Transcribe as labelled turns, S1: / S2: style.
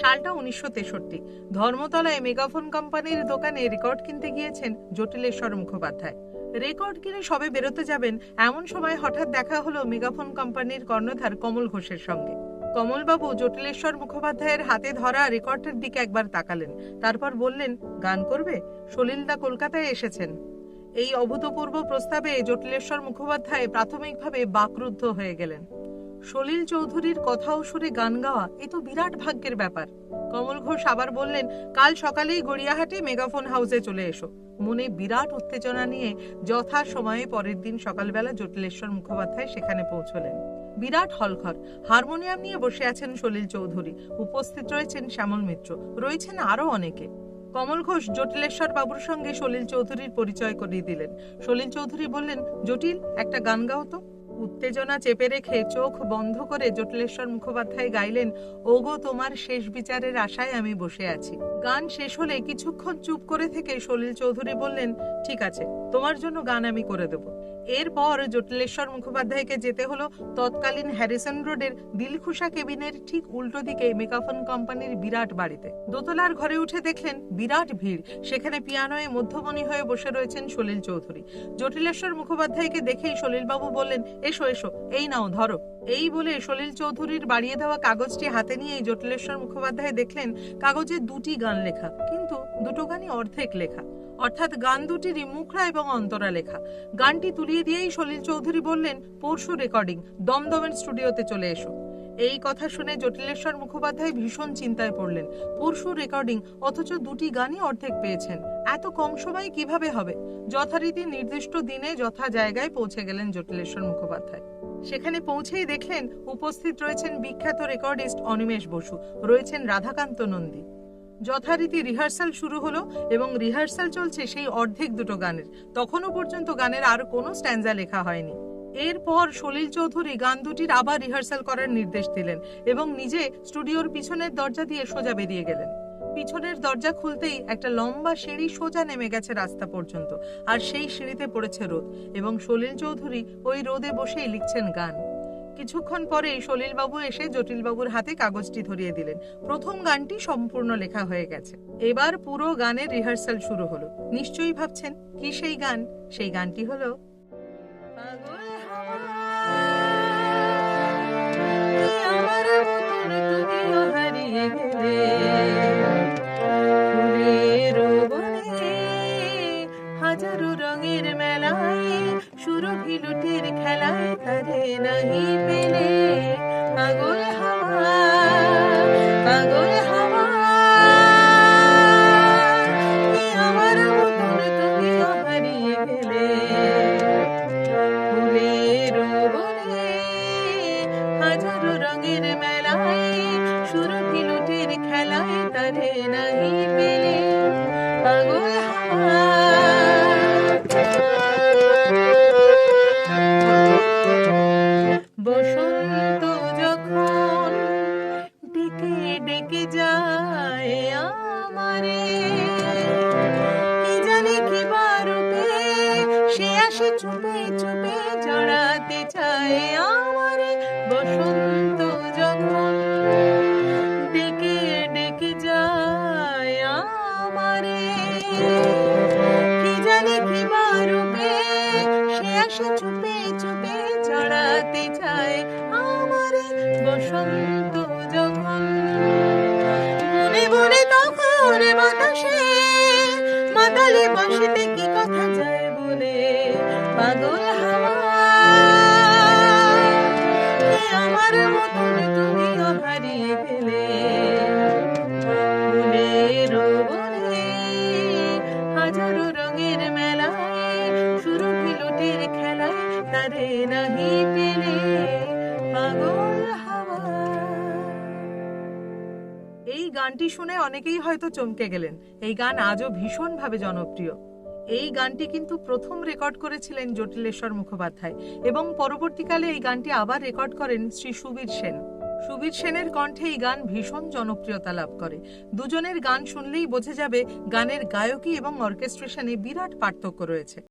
S1: সালটা উনিশশো তেষট্টি। ধর্মতলায় মেগাফোন কোম্পানির দোকানে রেকর্ড কিনতে গিয়েছেন জটিলেশ্বর মুখোপাধ্যায়। রেকর্ড কিনে সবে বেরোতে যাবেন, এমন সময় হঠাৎ দেখা হলো মেগাফোন কোম্পানির কর্ণধার কমল ঘোষের সঙ্গে। কমলবাবু জটিলেশ্বর মুখোপাধ্যায়ের হাতে ধরা রেকর্ডের দিকে একবার তাকালেন, তারপর বললেন, গান করবে? সলিলদা কলকাতায় এসেছেন। এই অভূতপূর্ব প্রস্তাবে জটিলেশ্বর মুখোপাধ্যায় প্রাথমিকভাবে বাকরুদ্ধ হয়ে গেলেন। সলিল চৌধুরীর কথা ও সুরে গান গাওয়া এ তো বিরাট ভাগ্যের ব্যাপার। কমল ঘোষ আবার বললেন, কাল সকালেই গড়িয়াহাটে মেগাফোন হাউসে চলে এসো। মনে বিরাট উত্তেজনা নিয়ে যথা সময়ে পরের দিন সকালবেলা জটিলেশ্বর মুখোপাধ্যায় সেখানে পৌঁছলেন। বিরাট হলঘর, হারমোনিয়াম নিয়ে বসে আছেন সলিল চৌধুরী। উপস্থিত রয়েছেন শ্যামল মিত্র, রয়েছেন আরও অনেকে। কমল ঘোষ জটিলেশ্বর বাবুর সঙ্গে সলিল চৌধুরীর পরিচয় করিয়ে দিলেন। সলিল চৌধুরী বললেন, জটিল, একটা গান গাও তো। উত্তেজনা চেপে রেখে চোখ বন্ধ করে জটলেশ্বর মুখোপাধ্যায় গাইলেন, ওগো, তোমার শেষ বিচারের আশায় আমি বসে আছি। গান শেষ হলে কিছুক্ষণ চুপ করে থেকে সলিল চৌধুরী বললেন, ঠিক আছে, তোমার জন্য গান আমি করে দেব। এরপর জটিলেশ্বর মুখোপাধ্যায়কে যেতে হলো তৎকালীন হ্যারিসন রোডের দিলখুশা কেবিনের ঠিক উল্টো দিকে মেকাফোন কোম্পানির বিরাট বাড়িতে। দোতলার ঘরে উঠে দেখলেন বিরাট ভিড়। সেখানে পিয়ানোয় মধ্যমণি হয়ে বসে রয়েছেন সলিল চৌধুরী। জটিলেশ্বর মুখোপাধ্যায়কে দেখেই সলিলবাবু বললেন, এসো এসো, এই নাও, ধরো। এই বলে সলিল চৌধুরীর বাড়িয়ে দেওয়া কাগজটি হাতে নিয়েই জটিলেশ্বর মুখোপাধ্যায় দেখলেন কাগজে দুটি গান লেখা, কিন্তু দুটো গানই অর্ধেক লেখা। অর্থাৎ গান দুটিরই মুখরা এবং অন্তরা লেখা। গানটি তুলিয়ে দিয়েই সলিল চৌধুরী বললেন, পরশু রেকর্ডিং দমদমের স্টুডিওতে চলে এসো। এই কথা শুনে জটিলেশ্বর মুখোপাধ্যায় ভীষণ চিন্তায় পড়লেন। পরশু রেকর্ডিং অথচ দুটি গানই অর্ধেক পেয়েছেন। এত কম সময়ে কীভাবে হবে? যথারীতি নির্দিষ্ট দিনে যথা জায়গায় পৌঁছে গেলেন জটিলেশ্বর মুখোপাধ্যায়। সেখানে পৌঁছেই দেখলেন, উপস্থিত রয়েছেন বিখ্যাত রেকর্ডিস্ট অনিমেষ বসু, রয়েছেন রাধাকান্ত নন্দী। যথারীতি রিহার্সাল শুরু হলো এবং রিহার্সাল চলছে সেই অর্ধেক দুটো গানের। তখনও পর্যন্ত গানের আর কোনো স্ট্যান্ডা লেখা হয়নি। এরপর সলিল চৌধুরী গান দুটির আবার রিহার্সাল করার নির্দেশ দিলেন এবং নিজে স্টুডিওর পিছনের দরজা দিয়ে সোজা বেরিয়ে গেলেন। পিছনের দরজা খুলতেই একটা লম্বা সিঁড়ি সোজা নেমে গেছে রাস্তা পর্যন্ত, আর সেই সিঁড়িতে পড়েছে রোদ এবং সলিল চৌধুরী ওই রোদে বসেই লিখছেন গান। কিছুক্ষণ পরেই সলিলবাবু এসে জটিলবাবুর হাতে কাগজটি ধরিয়ে দিলেন। প্রথম গানটি সম্পূর্ণ লেখা হয়ে গেছে। এবার পুরো গানের রিহার্সাল শুরু হলো। নিশ্চয়ই ভাবছেন, কি সেই গান? সেই গানটি হলো হাজারো রঙের মেলায় সুরভি লুটের খেলায় তারে নাহি ডেকে যায় আমারে। জানি কি বারুপে সে আসে চুপে চুপে জড়াতে চায় আমারে। বসন্ত যখন ডেকে ডেকে যায় আমারে। কি জানি কি বারুপে সে আসে চুপে চুপে জড়াতে চায় আমারে। বসন্ত মাতালে বাসিতে কি কথা বলে? পাগল আমার মতন হারিয়ে গেলে রঙের মেলায় সুরভি লুটের খেলায় তারে নাহি পেলে? পাগল গানটি শুনে অনেকেই হয়তো চমকে গেলেন। এই গান আজও ভীষণভাবে জনপ্রিয়। এই গানটি কিন্তু প্রথম রেকর্ড করেছিলেন জটিলেশ্বর মুখোপাধ্যায় এবং পরবর্তীকালে এই গানটি আবার রেকর্ড করেন শ্রী সুবীর সেন। সুবীর সেনের কণ্ঠে এই গান ভীষণ জনপ্রিয়তা লাভ করে। দুজনের গান শুনলেই বোঝা যাবে গানের গায়কী এবং অর্কেস্ট্রেশনে বিরাট পার্থক্য রয়েছে।